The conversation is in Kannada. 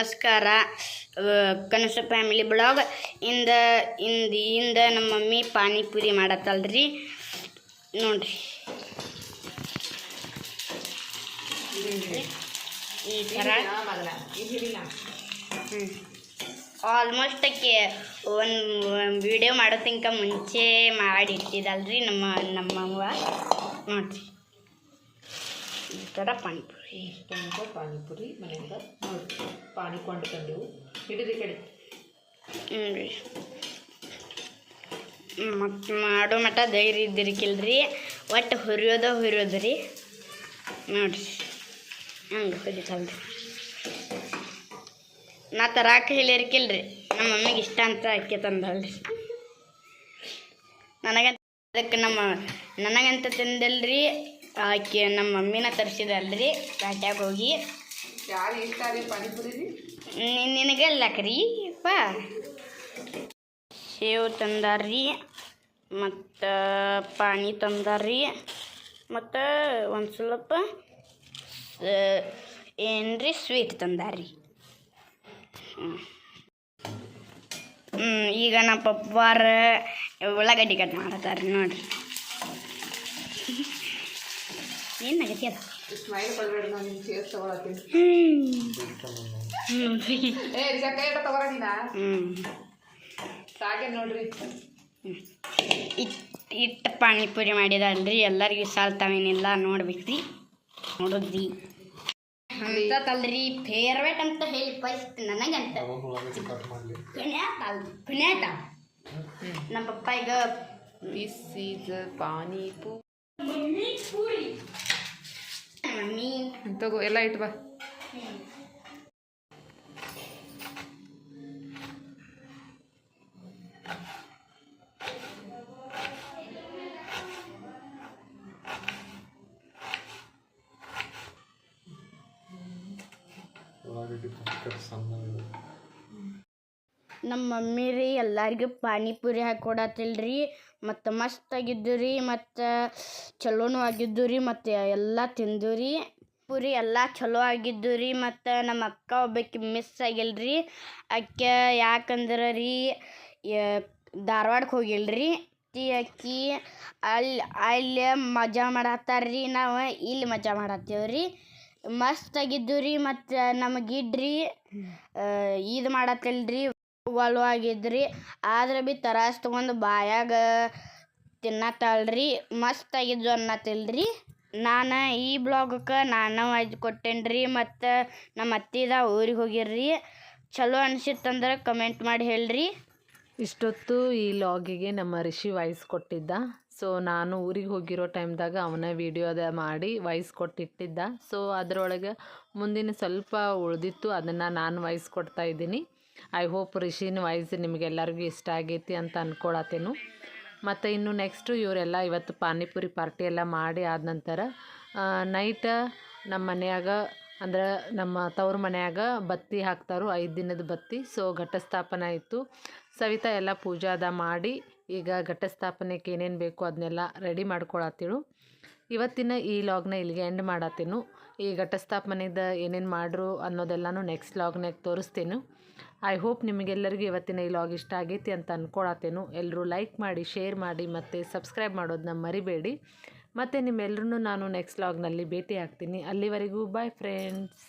ನಮಸ್ಕಾರ. ಕನಸು ಫ್ಯಾಮಿಲಿ ಬ್ಲಾಗ್. ಇಂದ ಇಂದ ಇಂದ ನಮ್ಮ ಮಮ್ಮಿ ಪಾನಿಪುರಿ ಮಾಡತ್ತಲ್ರಿ. ನೋಡ್ರಿ. ಈ ಥರ. ಆಲ್ಮೋಸ್ಟ್ ಅಕ್ಕೆ ಒಂದು ವಿಡಿಯೋ ತಿಂಕ ಮುಂಚೆ ಮಾಡಿಟ್ಟಿದ್ದಲ್ರಿ ನಮ್ಮ ನಮ್ಮವ್ವ ನೋಡ್ರಿ. ಈ ಥರ ಪಾನಿಪುರಿ. ಇಷ್ಟೊಂದು ಪಾನಿಪುರಿ ಮನೆಯಿಂದ ನೋಡಿ ಪಾನಿ ಕೊಂಡ್ಕೊಂಡೆವು ಹಿಡಿದು ಕಡೆ ಹ್ಞೂ ಮತ್ತು ಮಾಡೋ ಮಠ ಧೈರ್ಯ ಇದ್ದಿರ್ಕಿಲ್ರಿ ಒಟ್ಟು ಹುರಿಯೋದ ಹುರಿಯೋದು ರೀ. ನೋಡಿರಿ. ಹಂಗೆ ಹುರಿತಲ್ರಿ ನಾ ತರಾಕ ಹೇಳಿರ್ಕಿಲ್ರಿ ನಮ್ಮ ಮಮ್ಮಿಗೆ ಇಷ್ಟ ಅಂತ ಅಕ್ಕಿ ತಂದಲ್ರಿ ನನಗಂತ ಅದಕ್ಕೆ ನಮ್ಮ ನನಗಂತ ತಂದಲ್ರಿ. ಆಕೆ ನಮ್ಮ ಮಮ್ಮಿನ ತರಿಸಿದಲ್ರಿ ಪ್ಯಾಟ್ಯಾಗ ಹೋಗಿ. ಯಾರು ಇಷ್ಟ ರೀ ಪಾನಿಪುರಿ ನಿನಗೆಲ್ಲಕ್ರಿ ಪಾ. ಸೇವ್ ತಂದಾರ್ರಿ ಮತ್ತು ಪಾನಿ ತಂದಾರ್ರಿ ಮತ್ತು ಒಂದು ಸ್ವಲ್ಪ ಏನ್ರಿ ಸ್ವೀಟ್ ತಂದಾರ್ರಿ ಈಗ ನಮ್ಮ ಪಪ್ಪಾರ ಉಳ್ಳಾಗಡ್ಡಿ ಕಟ್ ಮಾಡತ್ತಾರ್ರಿ ನೋಡ್ರಿ. ತಗೊಳತ್ತೀನಿ. ಹ್ಞೂ ನೋಡ್ರಿ ಕೈ ಇಟ್ಟ ಪಾನಿಪುರಿ ಮಾಡಿದ ಇಟ್ಟು ಪಾನಿಪುರಿ ಮಾಡಿದಲ್ರಿ ಎಲ್ಲರಿಗೂ ಸಾಲ್ತಾವೇನಿಲ್ಲ ನೋಡ್ಬೇಕ್ರಿ. ನೋಡಿದ್ರಿ. ಅಂತದಲ್ರಿ ಫೇವ್ರೇಟ್ ಅಂತ ಹೇಳಿ ಫಸ್ಟ್ ನನಗಂತ. ಕುಣ್ಯಾತ ನಮ್ಮ ಪಪ್ಪ ಈಗ ದಿಸ್ ಈಸ್ ಪಾನಿಪು ಮಮ್ಮಿ ತಗೋ, ಎಲ್ಲ ಇಟ್ಟು ಬಾ. ನಮ್ಮ ಮಮ್ಮಿ ರೀ, ಎಲ್ಲರಿಗೂ ಪಾನಿಪುರಿ ಹಾಕೊಡತ್ತಿಲ್ರಿ, ಮತ್ತು ಮಸ್ತ್ ಆಗಿದ್ದು ರೀ, ಮತ್ತು ಚಲೋನು ಆಗಿದ್ದು ರೀ, ಮತ್ತು ಎಲ್ಲ ತಿಂದು ರೀ. ಪುರಿ ಎಲ್ಲ ಚಲೋ ಆಗಿದ್ದು ರೀ, ಮತ್ತು ನಮ್ಮ ಅಕ್ಕ ಒಬ್ಬಾಕಿ ಮಿಸ್ ಆಗಿಲ್ಲ ರೀ ಅಕ್ಕ ಯಾಕಂದ್ರೆ ರೀ ಧಾರವಾಡಕ್ಕೆ ಹೋಗಿಲ್ಲ ರೀ ತಿ ಅಕ್ಕಿ ಅಲ್ಲಿ ಅಲ್ಲಿ ಮಜಾ ಮಾಡತ್ತಾರ್ರಿ ನಾವು ಇಲ್ಲಿ ಮಜಾ ಮಾಡತ್ತೇವ್ರಿ ಮಸ್ತ್ ಆಗಿದ್ದು ರೀ, ಮತ್ತು ನಮಗಿಡ್ರಿ ಇದು ಮಾಡತ್ತಿಲ್ರಿ, ಒಲ್ವ ಆಗಿದ್ರಿ ಆದ್ರೆ ಬಿ ತರಾಸ್ ತೊಗೊಂಡು ಬಾಯಾಗ ತಿನ್ನತ್ತಲ್ರಿ ಮಸ್ತ್ ಆಗಿದ್ದು ಅನ್ನತ್ತಿಲ್ರಿ. ನಾನು ಈ ಬ್ಲಾಗಕ್ಕೆ ನಾನು ವಾಯ್ಸ್ ಕೊಟ್ಟೇನ್ರಿ, ಮತ್ತು ನಮ್ಮ ಅತ್ತಿದ ಊರಿಗೆ ಹೋಗಿರ್ರಿ. ಚಲೋ ಅನಿಸಿತ್ತಂದ್ರೆ ಕಮೆಂಟ್ ಮಾಡಿ ಹೇಳ್ರಿ. ಇಷ್ಟೊತ್ತು ಈ ಲಾಗಿಗೆ ನಮ್ಮ ರಿಷಿ ವಾಯ್ಸ್ ಕೊಟ್ಟಿದ್ದ. ಸೊ ನಾನು ಊರಿಗೆ ಹೋಗಿರೋ ಟೈಮ್ದಾಗ ಅವನ ವಿಡಿಯೋದ ಮಾಡಿ ವಾಯ್ಸ್ ಕೊಟ್ಟಿಟ್ಟಿದ್ದ. ಸೊ ಅದರೊಳಗೆ ಮುಂದಿನ ಸ್ವಲ್ಪ ಉಳಿದಿತ್ತು, ಅದನ್ನು ನಾನು ವಾಯ್ಸ್ ಕೊಡ್ತಾ ಇದ್ದೀನಿ. ಐ ಹೋಪ್ ರಿಷಿನ ವಾಯ್ಸ್ ನಿಮಗೆಲ್ಲರಿಗೂ ಇಷ್ಟ ಆಗೈತಿ ಅಂತ ಅಂದ್ಕೊಳತ್ತೇನು ಮತ್ತು ಇನ್ನು ನೆಕ್ಸ್ಟು ಇವರೆಲ್ಲ ಇವತ್ತು ಪಾನಿಪುರಿ ಪಾರ್ಟಿ ಎಲ್ಲ ಮಾಡಿ ಆದ ನಂತರ ನೈಟ ನಮ್ಮ ಮನೆಯಾಗ ಅಂದ್ರೆ ನಮ್ಮ ತವ್ರ ಮನೆಯಾಗ ಬತ್ತಿ ಹಾಕ್ತಾರು, ಐದು ದಿನದ ಬತ್ತಿ. ಸೊ ಘಟಸ್ಥಾಪನೆ ಆಯಿತು. ಸವಿತಾ ಎಲ್ಲ ಪೂಜಾದ ಮಾಡಿ ಈಗ ಘಟಸ್ಥಾಪನೆಗೆ ಏನೇನು ಬೇಕು ಅದನ್ನೆಲ್ಲ ರೆಡಿ ಮಾಡ್ಕೊಳತ್ತಿಳು. ಇವತ್ತಿನ ಈ ಲಾಗ್ನ ಇಲ್ಲಿಗೆ ಎಂಡ್ ಮಾಡತ್ತೀನು. ಈ ಘಟಸ್ಥಾಪನೆದ ಏನೇನು ಮಾಡ್ರು ಅನ್ನೋದೆಲ್ಲನೂ ನೆಕ್ಸ್ಟ್ ಲಾಗ್ನಾಗ ತೋರಿಸ್ತೀನಿ. ಐ ಹೋಪ್ ನಿಮಗೆಲ್ಲರಿಗೂ ಇವತ್ತಿನ ಈ ಲಾಗ್ ಇಷ್ಟ ಆಗೈತಿ ಅಂತ ಅಂದ್ಕೊಳತ್ತೇನು ಎಲ್ಲರೂ ಲೈಕ್ ಮಾಡಿ ಶೇರ್ ಮಾಡಿ ಮತ್ತು ಸಬ್ಸ್ಕ್ರೈಬ್ ಮಾಡೋದನ್ನ ಮರಿಬೇಡಿ. ಮತ್ತು ನಿಮ್ಮೆಲ್ಲರೂ ನಾನು ನೆಕ್ಸ್ಟ್ ಲಾಗ್ನಲ್ಲಿ ಭೇಟಿ ಆಗ್ತೀನಿ. ಅಲ್ಲಿವರೆಗೂ ಬಾಯ್ ಫ್ರೆಂಡ್ಸ್